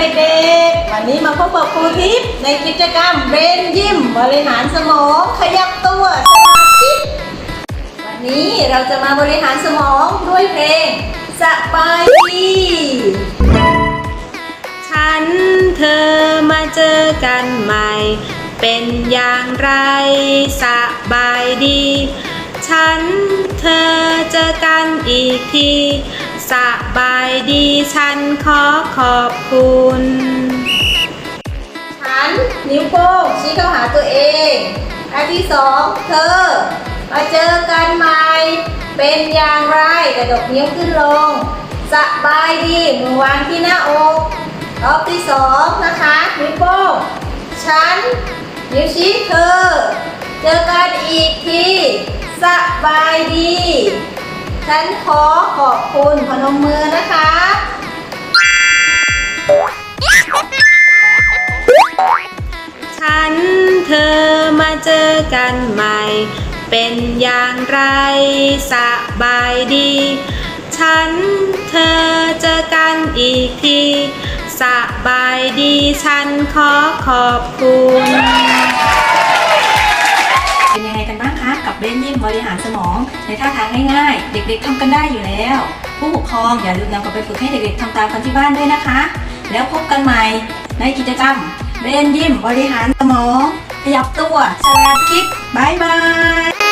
วันนี้มาพบกับครูทิพย์ในกิจกรรมเบรนยิมบริหารสมองขยับตัวสมาธิวันนี้เราจะมาบริหารสมองด้วยเพลงสบายดีฉันเธอมาเจอกันใหม่ เป็นอย่างไรสบายดี ฉันเธอเจอกันอีกที สบายดีฉันขอขอบคุณฉันนิ้วโป้งชี้เข้าหาตัวเองอันที่สองเธอ มาเจอกันใหม่ เป็นอย่างไรกระดกนิ้วขึ้นลง สบายดีมือวางที่หน้าอกรอบที่สองนะคะนิ้วโป้งฉัน นิ้วชี้เธอ เจอกันอีกทีสบายดี ฉันขอขอบคุณพนมมือนะคะ ฉันเธอมาเจอกันใหม่ เป็นอย่างไรสบายดี ฉันเธอเจอกันอีกทีสบายดีฉันขอขอบคุณ บริหารสมองในท่าทางง่ายๆ เด็กๆทำกันได้อยู่แล้ว ผู้ปกครองอย่าลืมนำกลับไปฝึกให้เด็กๆทำตามกันที่บ้านด้วยนะคะ แล้วพบกันใหม่ในกิจกรรมเล่นยิ้มบริหารสมองขยับตัวสลัดคิดบายบาย